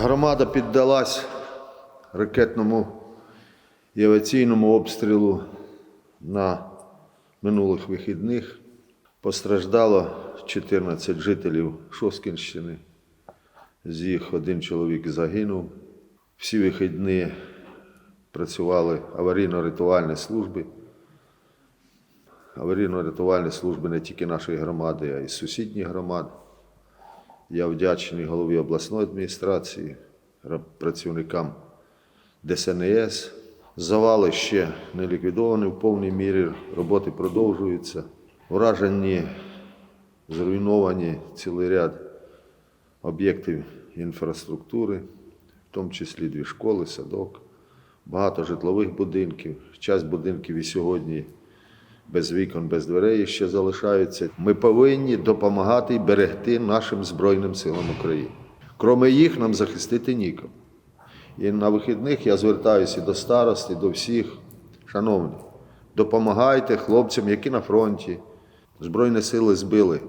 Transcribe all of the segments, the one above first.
Громада піддалась ракетному і авіаційному обстрілу на минулих вихідних. Постраждало 14 жителів Шоскінщини. З їх один чоловік загинув. Всі вихідні працювали аварійно-рятувальні служби. Аварійно-рятувальні служби не тільки нашої громади, а й сусідніх громад. Я вдячний голові обласної адміністрації, працівникам ДСНС. Завали ще не ліквідовані в повній мірі, роботи продовжуються. Вражені, зруйновані цілий ряд об'єктів інфраструктури, в тому числі дві школи, садок, багато житлових будинків. Часть будинків і сьогодні без вікон, без дверей ще залишаються. Ми повинні допомагати і берегти нашим Збройним силам України. Кроме їх, нам захистити нікому. І на вихідних я звертаюся до старост, і до всіх. Шановні, допомагайте хлопцям, які на фронті. Збройні сили збили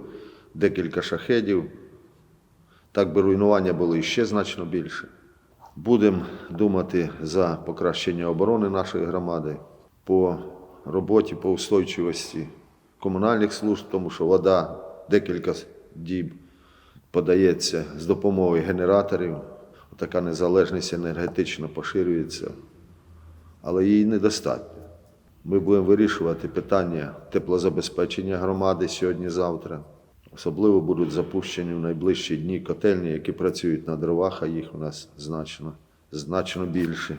декілька шахедів. Так би руйнування було іще значно більше. Будемо думати за покращення оборони нашої громади по роботі, по устойчивості комунальних служб, тому що вода декілька діб подається з допомогою генераторів. Така незалежність енергетично поширюється, але її недостатньо. Ми будемо вирішувати питання теплозабезпечення громади сьогодні-завтра. Особливо будуть запущені в найближчі дні котельні, які працюють на дровах, а їх у нас значно, значно більше.